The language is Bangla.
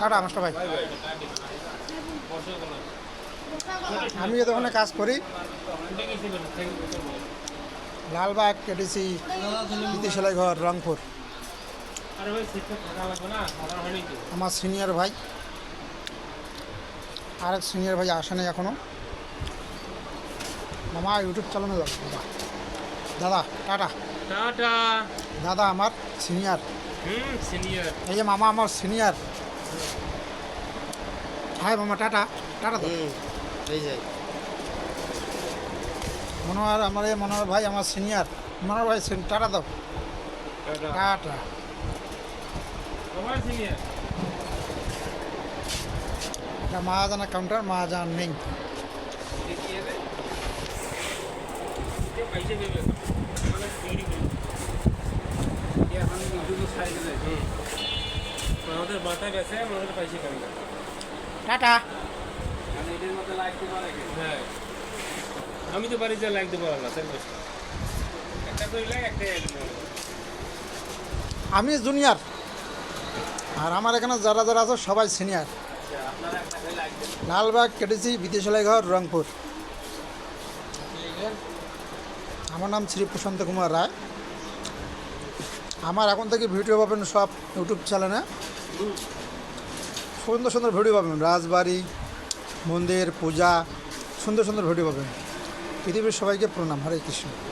টাটা মাস্টার ভাই। আমি যে দোকানে কাজ করি লালবাগ কেটেছি সেলাই ঘর রংপুর। আমার সিনিয়র ভাই আরেক সিনিয়র ভাই আসেনি এখনও। মামা ইউটিউব চালানো দাদা দাদা টাটা। টাটা। দাদা আমার সিনিয়র। হুম সিনিয়র এই যে মামা আমার সিনিয়র হাই মামা টাটা টাটা তো। এই যাই মনোহর আমার এই মনোহর ভাই আমার সিনিয়র মনোহর ভাই সিন- টাটা দাও। টাটা। এটা মহাজানা কাউন্টার মহাজান নেই পয়সা দেবে মানে ডিগ্রি করি এখন ইউটিউবে ছাড়ি দেবে হুম আমাদের মাথায় বেসে আমাদের কম টাটা। এটার মধ্যে লাইক দিবা নাকি হ্যাঁ। আমি তো দেবো একটা করে লাইক একটা add করব। আমি জুনিয়র আর আমার এখানে যারা যারা আছে সবাই সিনিয়র আচ্ছা আপনারা একটা করে লাইক দেন। লালবাগ কেটেছি বিদেশালাই ঘর রংপুর। আমার নাম শ্রী প্রশান্ত কুমার রায়। আমার এখন থেকে ভিডিও পাবেন সব ইউটিউব চ্যানেলে সুন্দর সুন্দর ভিডিও পাবেন। রাজবাড়ি, মন্দির, পূজা, সুন্দর সুন্দর ভিডিও পাবেন। পৃথিবীর সবাইকে প্রণাম। হরে কৃষ্ণ।